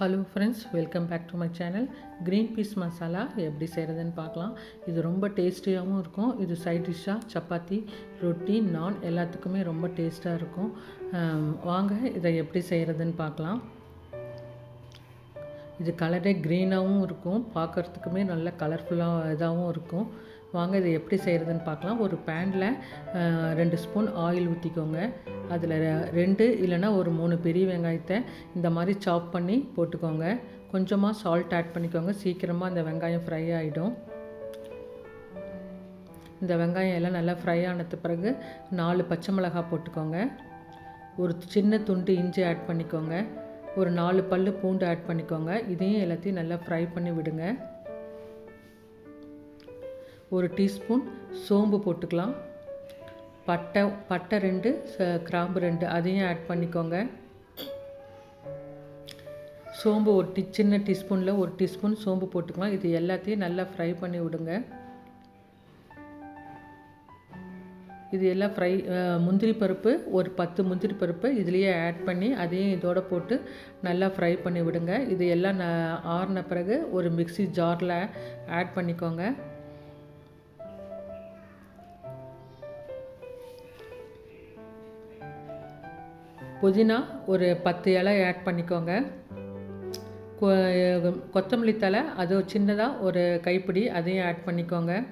Hello friends welcome back to my channel green peas masala எப்படி செய்கிறதுன்னு பார்க்கலாம். இது ரொம்ப டேஸ்டியாகவும் இருக்கும். இது சைட் டிஷ்ஷாக சப்பாத்தி ரொட்டி நான் எல்லாத்துக்குமே ரொம்ப டேஸ்ட்டாக இருக்கும். வாங்க இதை எப்படி செய்கிறதுன்னு பார்க்கலாம். இது கலரே க்ரீனாகவும் இருக்கும். பார்க்குறதுக்குமே நல்ல கலர்ஃபுல்லாக இதாகவும் இருக்கும். வாங்க இதை எப்படி செய்கிறதுன்னு பார்க்கலாம். ஒரு பேனில் ரெண்டு ஸ்பூன் ஆயில் ஊற்றிக்கோங்க அதில் ரெண்டு இல்லைன்னா ஒரு மூணு பெரிய வெங்காயத்தை இந்த மாதிரி சாப் பண்ணி போட்டுக்கோங்க. கொஞ்சமாக சால்ட் ஆட் பண்ணிக்கோங்க. சீக்கிரமாக அந்த வெங்காயம் ஃப்ரை ஆகிடும் இந்த வெங்காயம் எல்லாம் நல்லா ஃப்ரை ஆனது பிறகு நாலு பச்சை மிளகாய் போட்டுக்கோங்க. ஒரு சின்ன துண்டு இஞ்சி ஆட் பண்ணிக்கோங்க. ஒரு நாலு பல் பூண்டு ஆட் பண்ணிக்கோங்க. இதையும் எல்லாத்தையும் நல்லா ஃப்ரை பண்ணி விடுங்க. ஒரு டீஸ்பூன் சோம்பு போட்டுக்கலாம். பட்டை பட்டை ரெண்டு ச- கிராம்பு ரெண்டு அதையும் ஆட் பண்ணிக்கோங்க. சோம்பு ஒரு டி சின்ன டீஸ்பூனில் ஒரு டீஸ்பூன் சோம்பு போட்டுக்கலாம். இது எல்லாத்தையும் நல்லா ஃப்ரை பண்ணி விடுங்க. இது எல்லாம் ஃப்ரை முந்திரி பருப்பு ஒரு பத்து முந்திரி பருப்பு இதுலேயே ஆட் பண்ணி அதையும் இதோட போட்டு நல்லா ஃப்ரை பண்ணி விடுங்க. இது எல்லாம் ந ஆறின பிறகு ஒரு மிக்ஸி ஜாரில் ஆட் பண்ணிக்கோங்க. புதினா ஒரு பத்து இலை ஆட் பண்ணிக்கோங்க. கொ- கொத்தமல்லி தழை அது சின்னதாக ஒரு கைப்பிடி அதையும் ஆட் பண்ணிக்கோங்க.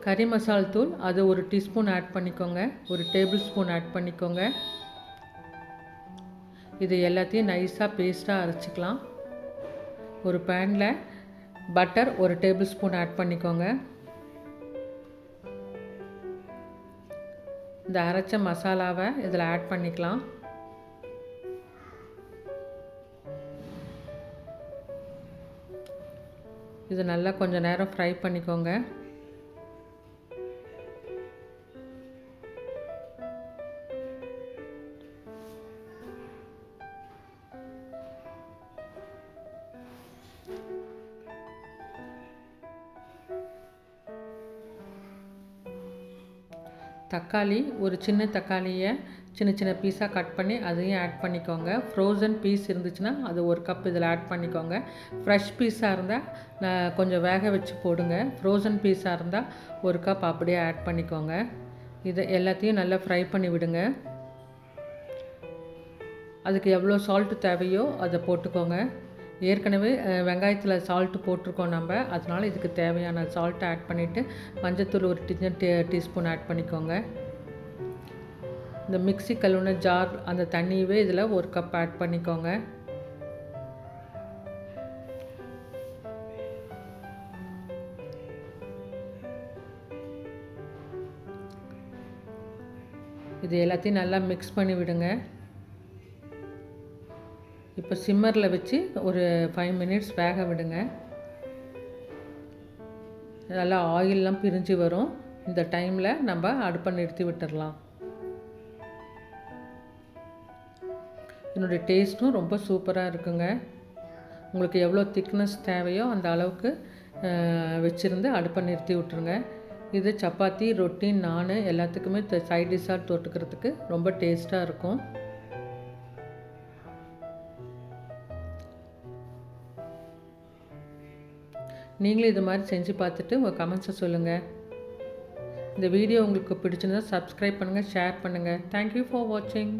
கறி மசால் தூள் அது ஒரு டீஸ்பூன் ஆட் பண்ணிக்கோங்க. ஒரு டேபிள் ஸ்பூன் ஆட் பண்ணிக்கோங்க. இது எல்லாத்தையும் நைஸாக பேஸ்ட்டாக அரைச்சிக்கலாம். ஒரு பேனில் பட்டர் ஒரு டேபிள் ஸ்பூன் ஆட் பண்ணிக்கோங்க. இந்த அரைச்ச மசாலாவை இதில் ஆட் பண்ணிக்கலாம். இது நல்லா கொஞ்சம் நேரம் ஃப்ரை பண்ணிக்கோங்க. தக்காளி ஒரு சின்ன தக்காளியை சின்ன சின்ன பீஸாக கட் பண்ணி அதையும் ஆட் பண்ணிக்கோங்க. ஃப்ரோசன் பீஸ் இருந்துச்சுன்னா அது ஒரு கப் இதில் ஆட் பண்ணிக்கோங்க. ஃப்ரெஷ் பீஸாக இருந்தால் நான் கொஞ்சம் வேக வச்சு போடுங்க. ஃப்ரோசன் பீஸாக இருந்தால் ஒரு கப் அப்படியே ஆட் பண்ணிக்கோங்க. இதை எல்லாத்தையும் நல்லா ஃப்ரை பண்ணி விடுங்க. அதுக்கு எவ்வளோ சால்ட்டு தேவையோ அதை போட்டுக்கோங்க. ஏற்கனவே வெங்காயத்தில் சால்ட்டு போட்டிருக்கோம் நம்ம. அதனால் இதுக்கு தேவையான சால்ட்டை ஆட் பண்ணிவிட்டு மஞ்சத்தூள் ஒரு டிஞ்சர் டீ டீஸ்பூன் ஆட் பண்ணிக்கோங்க. இந்த மிக்ஸி கழுவுன ஜார் அந்த தண்ணியவே இதில் ஒரு கப் ஆட் பண்ணிக்கோங்க. இது எல்லாத்தையும் நல்லா மிக்ஸ் பண்ணி விடுங்க இப்போ சிம்மரில் வச்சு ஒரு ஃபைவ் மினிட்ஸ் வேக விடுங்க. நல்லா ஆயிலெலாம் பிரிஞ்சு வரும். இந்த டைமில் நம்ம அடுப்பை நிறுத்தி விட்டுடலாம் இதனுடைய டேஸ்ட்டும் ரொம்ப சூப்பராக இருக்குங்க. உங்களுக்கு எவ்வளோ திக்னஸ் தேவையோ அந்த அளவுக்கு வச்சுருந்து அடுப்பை நிறுத்தி விட்டுருங்க. இது சப்பாத்தி ரொட்டி நான் எல்லாத்துக்குமே சைட் டிஷ்ஷாக தொட்டுக்கிறதுக்கு ரொம்ப டேஸ்ட்டாக இருக்கும். நீங்களும் இது மாதிரி செஞ்சு பார்த்துட்டு உங்கள் கமெண்ட்ஸை சொல்லுங்கள் இந்த வீடியோ உங்களுக்கு பிடிச்சிருந்தா சப்ஸ்கிரைப் பண்ணுங்கள் ஷேர் பண்ணுங்கள் தேங்க்யூ ஃபார் வாட்சிங்